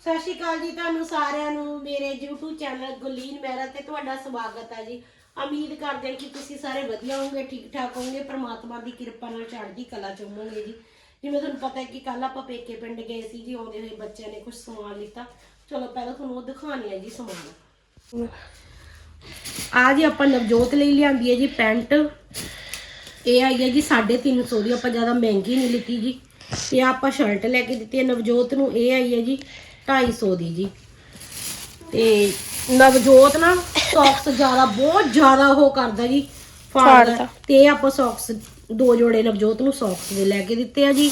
ਸਤਿ ਸ਼੍ਰੀ ਅਕਾਲ ਜੀ ਤੁਹਾਨੂੰ ਸਾਰਿਆਂ ਨੂੰ, ਮੇਰੇ YouTube ਚੈਨਲ ਗੁਲੀਨ ਮਹਿਰਾ ਤੇ ਤੁਹਾਡਾ ਸਵਾਗਤ ਹੈ ਜੀ। ਉਮੀਦ ਕਰਦੇ ਹਾਂ ਕਿ ਤੁਸੀਂ ਸਾਰੇ ਵਧੀਆ ਹੋਵੋਗੇ ਠੀਕ ਠਾਕ ਹੋਵੋਗੇ, ਪ੍ਰਮਾਤਮਾ ਦੀ ਕਿਰਪਾ ਨਾਲ ਚੜ੍ਹਦੀ ਕਲਾ ਚ ਹੋਵੋਗੇ ਜੀ। ਜਿਵੇਂ ਤੁਹਾਨੂੰ ਪਤਾ ਹੈ ਕਿ ਕੱਲ ਆਪਾਂ ਪੇਕੇ ਪਿੰਡ ਗਏ ਸੀ ਜੀ, ਆਉਂਦੇ ਹੋਏ ਬੱਚਿਆਂ ਨੇ ਕੁਝ ਸਮਾਨ ਲਿੱਤਾ। ਚਲੋ ਪਹਿਲਾਂ ਤੁਹਾਨੂੰ ਉਹ ਦਿਖਾਣੀ ਹੈ ਜੀ ਸਮਾਨ। ਆ ਜੀ ਆਪਾਂ ਨਵਜੋਤ ਲਈ ਲਿਆਂਦੀ ਹੈ ਜੀ ਪੈਂਟ। ਇਹ ਆਈ ਹੈ ਜੀ 350 ਦੀ, ਆਪਾਂ ਜ਼ਿਆਦਾ ਮਹਿੰਗੀ ਨਹੀਂ ਲਿੱਤੀ ਜੀ। ਇਹ ਆਪਾਂ ਸ਼ਰਟ ਲੈ ਕੇ ਦਿੱਤੀ ਹੈ। ਨਵਜੋਤ ਨੂੰ ਇਹ ਆਈ ਹੈ ਜੀ 250 ਦੀ ਜੀ। ਤੇ ਨਵਜੋਤ ਨਾ ਸੌਕਸ ਜ਼ਿਆਦਾ ਬਹੁਤ ਜ਼ਿਆਦਾ ਉਹ ਕਰਦਾ ਜੀ ਫਾੜਦਾ। ਤੇ ਇਹ ਆਪਾਂ ਸੌਕਸ ਦੋ ਜੋੜੇ ਨਵਜੋਤ ਨੂੰ ਸੌਕਸ ਦੇ ਲੈ ਕੇ ਦਿੱਤੇ ਆ ਜੀ।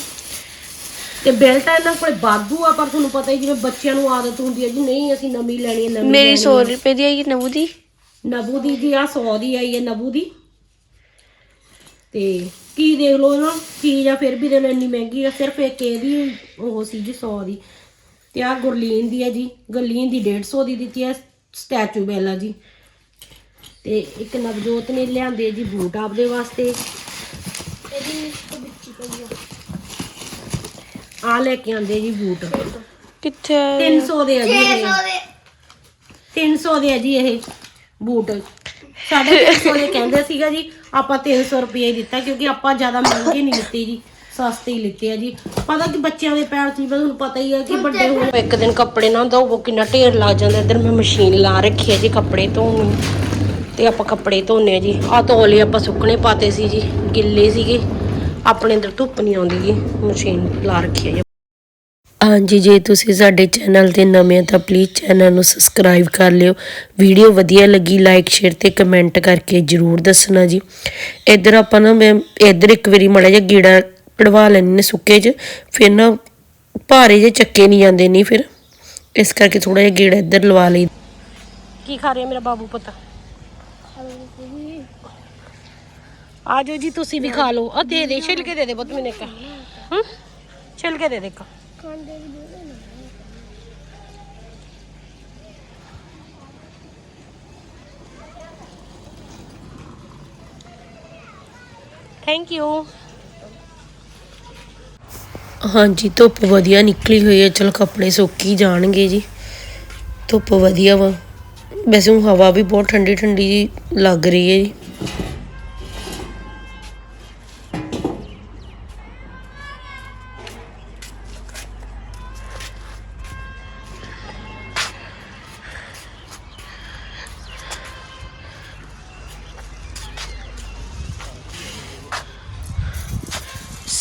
ਤੇ ਬੈਲਟ ਇਹਨਾਂ ਕੋਲ ਬਾਦੂ ਆ ਪਰ ਤੁਹਾਨੂੰ ਪਤਾ ਹੀ ਜਿਵੇਂ ਬੱਚਿਆਂ ਨੂੰ ਆਦਤ ਹੁੰਦੀ ਹੈ ਜੀ ਨਹੀਂ ਅਸੀਂ ਨਵੀਂ ਲੈਣੀ ਹੈ ਨਵੀਂ ਮੇਰੀ ਲੈਣੀ 100 ਹੈ। ਰੁਪਏ ਦੀ ਆਈ ਨਬੂ ਦੀ। ਨਬੂ ਦੀ ਜੀ ਆ 100 ਦੀ ਆਈ ਹੈ ਨਬੂ ਦੀ। ਤੇ ਕੀ ਦੇਖ ਲਓ ਨਾ ਚੀਜ਼ ਆ ਫਿਰ ਵੀ ਦੇ ਇੰਨੀ ਮਹਿੰਗੀ ਆ ਸਿਰਫ ਇੱਕ ਇਹਦੀ ਉਹ ਸੀ ਜੀ 100 ਦੀ। ਤੇ ਆ ਗੁਰਲੀਨ ਦੀ ਆ ਜੀ ਗੁਰਲੀਨ ਦੀ 150 ਦੀ ਦਿੱਤੀ ਆ ਸਟੈਚੂ ਬੈਲਾ ਜੀ। ਤੇ ਇੱਕ ਨਵਜੋਤ ਨੇ ਲਿਆਂਦੇ ਜੀ ਬੂਟ ਆਪਦੇ ਵਾਸਤੇ। ਆ। ਲੈ ਕੇ ਆਂਦੇ ਜੀ ਬੂਟ। ਕਿੱਥੇ 300 ਦੇ ਆ ਜੀ ਇਹ। 300 ਦੇ। ਆ ਜੀ ਇਹ ਬੂਟ। ਸਾਡੇ 300 ਦੇ ਕਹਿੰਦੇ ਸੀਗਾ ਜੀ ਆਪਾਂ 300 ਰੁਪਏ ਹੀ ਦਿੱਤਾ ਕਿਉਂਕਿ ਆਪਾਂ ਜ਼ਿਆਦਾ ਮਹਿੰਗੇ ਨਹੀਂ ਲਿੱਤੇ ਜੀ। ਸਸਤੇ ਹੀ ਲਿੱਤੇ ਆ ਜੀ। ਪਤਾ ਕਿ ਬੱਚਿਆਂ ਦੇ ਪੈਰ ਸੀ ਤੁਹਾਨੂੰ ਪਤਾ ਹੀ ਹੈ ਕਿ ਵੱਡੇ ਹੋਣ ਇੱਕ ਦਿਨ ਕੱਪੜੇ ਨਾ ਧੋਵੋ ਕਿੰਨਾ ਢੇਰ ਲੱਗ ਜਾਂਦਾ। ਇੱਧਰ ਮੈਂ ਮਸ਼ੀਨ ਲਾ ਰੱਖੀ ਹੈ ਜੀ ਕੱਪੜੇ ਧੋਣ ਨੂੰ। ਤੇ ਆਪਾਂ ਕੱਪੜੇ ਧੋਨੇ ਆ ਜੀ। ਆ ਤੋਲੇ ਆਪਾਂ ਸੁੱਕਣੇ ਪਾਤੇ ਸੀ ਜੀ ਗਿੱਲੇ ਸੀਗੇ। ਆਪਣੇ ਅੰਦਰ ਧੁੱਪ ਨਹੀਂ ਆਉਂਦੀ ਜੀ ਮਸ਼ੀਨ ਲਾ ਰੱਖੀ ਹੈ ਜੀ। ਹਾਂਜੀ ਜੇ ਤੁਸੀਂ ਸਾਡੇ ਚੈਨਲ ਤੇ ਨਵੇਂ ਹੋ ਤਾਂ ਪਲੀਜ਼ ਚੈਨਲ ਨੂੰ ਸਬਸਕ੍ਰਾਈਬ ਕਰ ਲਿਓ। ਵੀਡੀਓ ਵਧੀਆ ਲੱਗੀ ਲਾਈਕ ਸ਼ੇਅਰ ਤੇ ਕਮੈਂਟ ਕਰਕੇ ਜਰੂਰ ਦੱਸਣਾ ਜੀ। ਇੱਧਰ ਆਪਾਂ ਨਾ ਮੈਂ ਇੱਧਰ ਇੱਕ ਵਾਰੀ ਮੜਾ ਜਿਹਾ ਗੀੜਾ ਪੜਵਾ ਲੈਣੇ ਨੇ ਸੁੱਕੇ 'ਚ, ਫਿਰ ਨਾ ਭਾਰੇ ਜੇ ਚੱਕੇ ਨਹੀਂ ਜਾਂਦੇ, ਨਹੀਂ ਫਿਰ ਇਸ ਕਰਕੇ ਥੋੜਾ ਜਿਹਾ ਗੀੜਾ ਇੱਧਰ ਲਵਾ ਲਈ। ਕੀ ਖਾ ਰਹੇ ਮੇਰਾ ਬਾਬੂ ਪੁੱਤ? ਆ ਜਾਓ ਜੀ, ਤੁਸੀਂ ਵੀ ਖਾ ਲਓ। ਆ ਦੇ ਦੇ, ਛਿਲਕੇ ਦੇ ਦੇ ਪੁੱਤ ਮੈਨੂੰ ਇੱਕ। ਹੂੰ? ਛਿਲਕੇ ਦੇ ਦੇ ਇੱਕ। ਥੈਂਕ ਯੂ ਹਾਂਜੀ, ਧੁੱਪ ਵਧੀਆ ਨਿਕਲੀ ਹੋਈ ਹੈ। ਚਲ ਕੱਪੜੇ ਸੁੱਕ ਹੀ ਜਾਣਗੇ ਜੀ। ਧੁੱਪ ਵਧੀਆ ਵਾ। ਵੈਸੇ ਹਵਾ ਵੀ ਬਹੁਤ ਠੰਡੀ ਠੰਡੀ ਜੀ ਲੱਗ ਰਹੀ ਹੈ ਜੀ।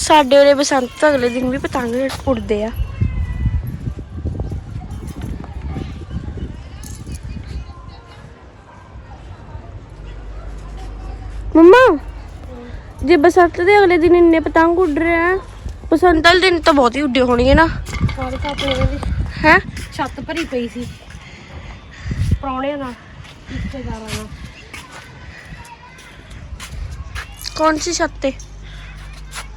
ਸਾਡੇ ਉਰੇ ਬਸੰਤ ਤੋਂ ਅਗਲੇ ਦਿਨ ਵੀ ਪਤੰਗ ਉੜਦੇ ਆ। ਮੰਮਾ ਜੇ ਬਸੰਤ ਦੇ ਅਗਲੇ ਦਿਨ ਇੰਨੇ ਪਤੰਗ ਉੱਡ ਰਹੇ ਆ ਬਸੰਤ ਵਾਲੇ ਦਿਨ ਤਾਂ ਬਹੁਤ ਹੀ ਉੱਡੇ ਹੋਣਗੇ ਨਾ। ਸਾਰੇ ਦੀ ਹੈ? ਛੱਤ ਭਰੀ ਪਈ ਸੀ। ਪ੍ਰਾਹੁਣਿਆਂ ਨਾਲ ਰਿਸ਼ਤੇਦਾਰਾਂ ਨਾਲ। ਕੌਣ ਸੀ ਛੱਤ ਤੇ?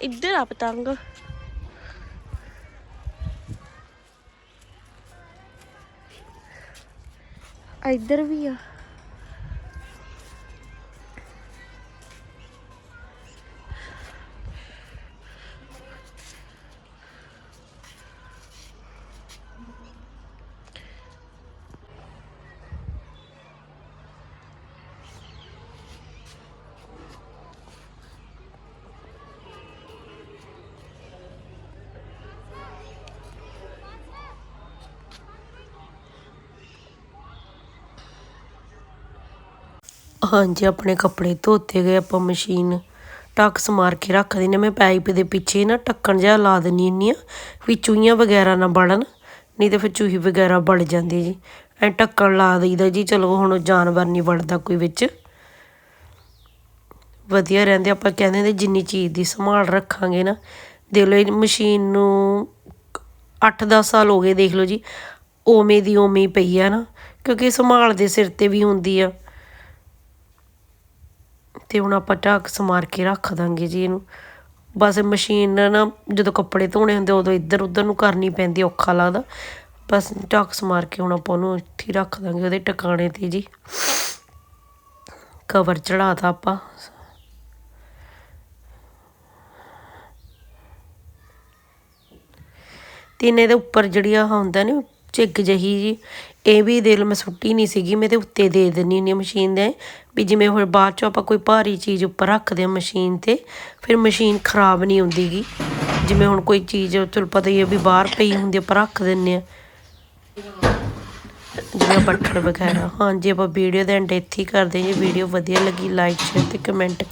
ਇੱਧਰ ਆ ਪਤੰਗ। ਇੱਧਰ ਵੀ ਆ। ਹਾਂਜੀ, ਆਪਣੇ ਕੱਪੜੇ ਧੋਤੇ ਗਏ ਆਪਾਂ ਮਸ਼ੀਨ। ਟੱਕਸ ਮਾਰ ਕੇ ਰੱਖ ਦਿੰਦੇ ਮੈਂ ਪਾਈਪ ਦੇ ਪਿੱਛੇ ਨਾ ਢੱਕਣ ਜਿਹਾ ਲਾ ਦਿੰਦੀ ਹੁੰਦੀ ਆ ਵੀ ਚੂਹੀਆਂ ਵਗੈਰਾ ਨਾ ਵੜਨ ਨਹੀਂ ਤਾਂ ਫਿਰ ਚੂਹੀ ਵਗੈਰਾ ਵੜ ਜਾਂਦੀ ਜੀ। ਐ ਢੱਕਣ ਲਾ ਦਈਦਾ ਜੀ, ਚਲੋ ਹੁਣ ਜਾਨਵਰ ਨਹੀਂ ਵੜਦਾ ਕੋਈ ਵਿੱਚ। ਵਧੀਆ ਰਹਿੰਦੇ, ਆਪਾਂ ਕਹਿੰਦੇ ਨੇ ਜਿੰਨੀ ਚੀਜ਼ ਦੀ ਸੰਭਾਲ ਰੱਖਾਂਗੇ ਨਾ। ਦੇਖ ਲਓ ਮਸ਼ੀਨ ਨੂੰ 8-10 ਸਾਲ ਹੋ ਗਏ, ਦੇਖ ਲਓ ਜੀ। ਓਵੇਂ ਦੀ ਓਵੇਂ ਪਈ ਆ ਨਾ, ਕਿਉਂਕਿ ਸੰਭਾਲ ਦੇ ਸਿਰ ਤੇ ਵੀ ਹੁੰਦੀ ਆ। ਅਤੇ ਹੁਣ ਆਪਾਂ ਢੱਕ ਸਮਾਰ ਕੇ ਰੱਖ ਦਾਂਗੇ ਜੀ ਇਹਨੂੰ। ਬਸ ਮਸ਼ੀਨ ਨਾ ਜਦੋਂ ਕੱਪੜੇ ਧੋਣੇ ਹੁੰਦੇ ਉਦੋਂ ਇੱਧਰ ਉੱਧਰ ਨੂੰ ਕਰਨੀ ਪੈਂਦੀ ਔਖਾ ਲੱਗਦਾ। ਬਸ ਢੱਕ ਸਮਾਰ ਕੇ ਹੁਣ ਆਪਾਂ ਉਹਨੂੰ ਇੱਥੇ ਰੱਖ ਦਾਂਗੇ ਉਹਦੇ ਟਿਕਾਣੇ ਤੇ ਜੀ। ਕਵਰ ਚੜਾਤਾ ਆਪਾਂ। ਤੇ ਇਹਨੇ ਦੇ ਉੱਪਰ ਜਿਹੜੀ ਆ ਹੁੰਦਾ ਨਾ ਝਿੱਗ ਜਹੀ ਜੀ। ਇਹ ਵੀ ਦਿਲ ਮੈਂ ਸੁੱਟੀ ਨਹੀਂ ਸੀਗੀ, ਮੈਂ ਤੇ ਉੱਤੇ ਦੇ ਦਿੰਨੀ ਹੁੰਦੀ ਹਾਂ ਮਸ਼ੀਨ ਦੇ। ਵੀ ਜਿਵੇਂ ਹੁਣ ਬਾਅਦ 'ਚੋਂ ਆਪਾਂ ਕੋਈ ਭਾਰੀ ਚੀਜ਼ ਉੱਪਰ ਰੱਖਦੇ ਆ ਮਸ਼ੀਨ ਤੇ, ਫਿਰ ਮਸ਼ੀਨ ਖਰਾਬ ਨਹੀਂ ਹੁੰਦੀਗੀ। ਜਿਵੇਂ ਹੁਣ ਕੋਈ ਚੀਜ਼, ਤੁਹਾਨੂੰ ਪਤਾ ਹੀ ਹੈ ਵੀ ਬਾਹਰ ਪਈ ਹੁੰਦੀ ਆਪਾਂ ਰੱਖ ਦਿੰਨੇ ਆ ਜਿਵੇਂ ਬੱਠਲ ਵਗੈਰਾ। ਹਾਂਜੀ, ਆਪਾਂ ਵੀਡੀਓ ਦੇ ਐਂਡ ਇੱਥੇ ਹੀ ਕਰਦੇ ਹਾਂ ਜੇ। ਵੀਡੀਓ ਵਧੀਆ ਲੱਗੀ ਲਾਈਕ ਸ਼ੇਅਰ ਤੇ ਕਮੈਂਟ